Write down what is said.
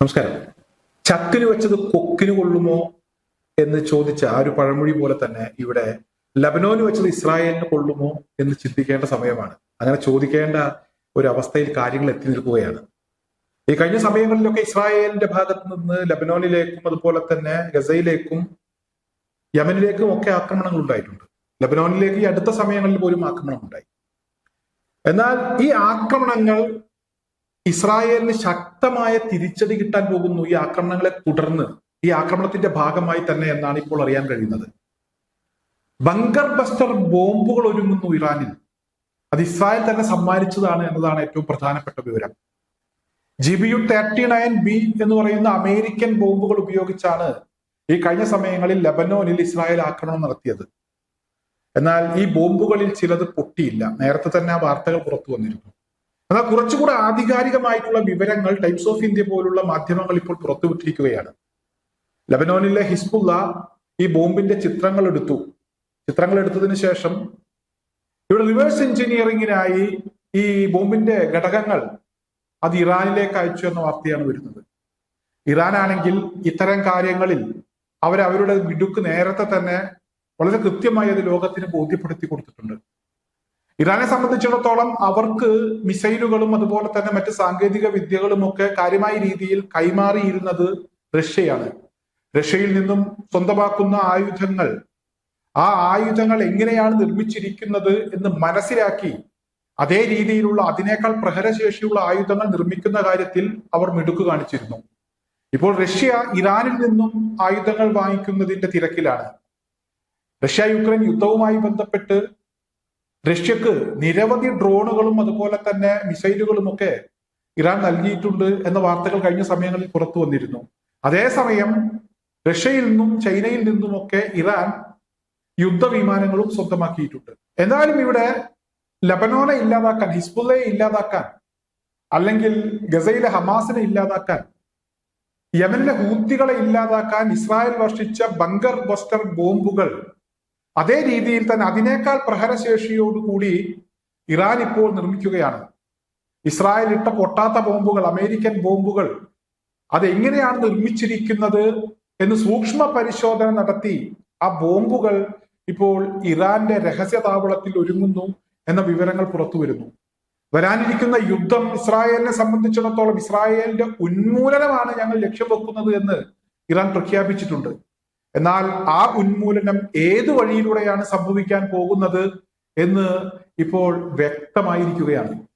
നമസ്കാരം. ചക്കിന് വെച്ചത് കൊക്കിന് കൊള്ളുമോ എന്ന് ചോദിച്ച ആ ഒരു പഴമൊഴി പോലെ തന്നെ ഇവിടെ ലബനോന് വെച്ചത് ഇസ്രായേലിന് കൊള്ളുമോ എന്ന് ചിന്തിക്കേണ്ട സമയമാണ്. അങ്ങനെ ചോദിക്കേണ്ട ഒരു അവസ്ഥയിൽ കാര്യങ്ങൾ എത്തി നിൽക്കുകയാണ്. ഈ കഴിഞ്ഞ സമയങ്ങളിലൊക്കെ ഇസ്രായേലിന്റെ ഭാഗത്ത് നിന്ന് ലബനോനിലേക്കും അതുപോലെ തന്നെ ഗസയിലേക്കും യമനിലേക്കും ഒക്കെ ആക്രമണങ്ങൾ ഉണ്ടായിട്ടുണ്ട്. ലബനോനിലേക്ക് ഈ അടുത്ത സമയങ്ങളിൽ പോലും ആക്രമണം ഉണ്ടായി. എന്നാൽ ഈ ആക്രമണങ്ങൾ ഇസ്രായേലിന് ശക്തമായ തിരിച്ചടി കിട്ടാൻ പോകുന്നു ഈ ആക്രമണങ്ങളെ തുടർന്ന്. ഈ ആക്രമണത്തിന്റെ ഭാഗമായി തന്നെ എന്നാണ് ഇപ്പോൾ അറിയാൻ കഴിയുന്നത്. ബങ്കർ ബസ്റ്റർ ബോംബുകൾ ഒരുങ്ങുന്നു ഇറാനിൽ. അത് ഇസ്രായേൽ തന്നെ സമ്മാനിച്ചതാണ് എന്നതാണ് ഏറ്റവും പ്രധാനപ്പെട്ട വിവരം. G B U thirty nine B എന്ന് പറയുന്ന അമേരിക്കൻ ബോംബുകൾ ഉപയോഗിച്ചാണ് ഈ കഴിഞ്ഞ സമയങ്ങളിൽ ലബനോനിൽ ഇസ്രായേൽ ആക്രമണം നടത്തിയത്. എന്നാൽ ഈ ബോംബുകളിൽ ചിലത് പൊട്ടിയില്ല. നേരത്തെ തന്നെ ആ വാർത്തകൾ പുറത്തു വന്നിരുന്നു. എന്നാൽ കുറച്ചുകൂടെ ആധികാരികമായിട്ടുള്ള വിവരങ്ങൾ ടൈംസ് ഓഫ് ഇന്ത്യ പോലുള്ള മാധ്യമങ്ങൾ ഇപ്പോൾ പുറത്തുവിട്ടിരിക്കുകയാണ്. ലബനോനിലെ ഹിസ്ബുള്ള ഈ ബോംബിന്റെ ചിത്രങ്ങൾ എടുത്തു. ചിത്രങ്ങൾ എടുത്തതിന് ശേഷം ഇവിടെ റിവേഴ്സ് എഞ്ചിനീയറിംഗിനായി ഈ ബോംബിന്റെ ഘടകങ്ങൾ അത് ഇറാനിലേക്ക് അയച്ചു എന്ന വാർത്തയാണ് വരുന്നത്. ഇറാൻ ആണെങ്കിൽ ഇത്തരം കാര്യങ്ങളിൽ അവരവരുടെ മിടുക്ക് നേരത്തെ തന്നെ വളരെ കൃത്യമായി അത് ലോകത്തിന് ബോധ്യപ്പെടുത്തി കൊടുത്തിട്ടുണ്ട്. ഇറാനെ സംബന്ധിച്ചിടത്തോളം അവർക്ക് മിസൈലുകളും അതുപോലെ തന്നെ മറ്റ് സാങ്കേതിക വിദ്യകളും ഒക്കെ കാര്യമായ രീതിയിൽ കൈമാറിയിരുന്നത് റഷ്യയാണ്. റഷ്യയിൽ നിന്നും സ്വന്തമാക്കുന്ന ആയുധങ്ങൾ. ആ ആയുധങ്ങൾ എങ്ങനെയാണ് നിർമ്മിച്ചിരിക്കുന്നത് എന്ന് മനസ്സിലാക്കി അതേ രീതിയിലുള്ള അതിനേക്കാൾ പ്രഹരശേഷിയുള്ള ആയുധങ്ങൾ നിർമ്മിക്കുന്ന കാര്യത്തിൽ അവർ മിടുക്ക് കാണിച്ചിരുന്നു. ഇപ്പോൾ റഷ്യ ഇറാനിൽ നിന്നും ആയുധങ്ങൾ വാങ്ങിക്കുന്നതിന്റെ തിരക്കിലാണ്. റഷ്യ യുക്രൈൻ യുദ്ധവുമായി ബന്ധപ്പെട്ട് റഷ്യക്ക് നിരവധി ഡ്രോണുകളും അതുപോലെ തന്നെ മിസൈലുകളും ഒക്കെ ഇറാൻ നൽകിയിട്ടുണ്ട് എന്ന വാർത്തകൾ കഴിഞ്ഞ സമയങ്ങളിൽ പുറത്തു വന്നിരുന്നു. അതേസമയം റഷ്യയിൽ നിന്നും ചൈനയിൽ നിന്നുമൊക്കെ ഇറാൻ യുദ്ധവിമാനങ്ങളും സ്വന്തമാക്കിയിട്ടുണ്ട്. എന്നാലും ഇവിടെ ലബനോനെ ഇല്ലാതാക്കാൻ ഹിസ്ബുള്ളയെ ഇല്ലാതാക്കാൻ അല്ലെങ്കിൽ ഗസയിലെ ഹമാസിനെ ഇല്ലാതാക്കാൻ യമനിലെ ഹൂത്തികളെ ഇല്ലാതാക്കാൻ ഇസ്രായേൽ വർഷിച്ച ബങ്കർ ബസ്റ്റർ ബോംബുകൾ അതേ രീതിയിൽ തന്നെ അതിനേക്കാൾ പ്രഹരശേഷിയോടുകൂടി ഇറാൻ ഇപ്പോൾ നിർമ്മിക്കുകയാണ്. ഇസ്രായേൽ ഇട്ട പൊട്ടാത്ത ബോംബുകൾ അമേരിക്കൻ ബോംബുകൾ അതെങ്ങനെയാണ് നിർമ്മിച്ചിരിക്കുന്നത് എന്ന് സൂക്ഷ്മ പരിശോധന നടത്തി ആ ബോംബുകൾ ഇപ്പോൾ ഇറാന്റെ രഹസ്യ താവളത്തിൽ ഒരുങ്ങുന്നു എന്ന വിവരങ്ങൾ പുറത്തു വരുന്നു വരാനിരിക്കുന്ന യുദ്ധം ഇസ്രായേലിനെ സംബന്ധിച്ചിടത്തോളം ഇസ്രായേലിന്റെ ഉന്മൂലനമാണ് ഞങ്ങൾ ലക്ഷ്യം വെക്കുന്നത് എന്ന് ഇറാൻ പ്രഖ്യാപിച്ചിട്ടുണ്ട്. എന്നാൽ ആ ഉന്മൂലനം ഏത് വഴിയിലൂടെയാണ് സംഭവിക്കാൻ പോകുന്നത് എന്ന് ഇപ്പോൾ വ്യക്തമായിരിക്കുകയാണ്.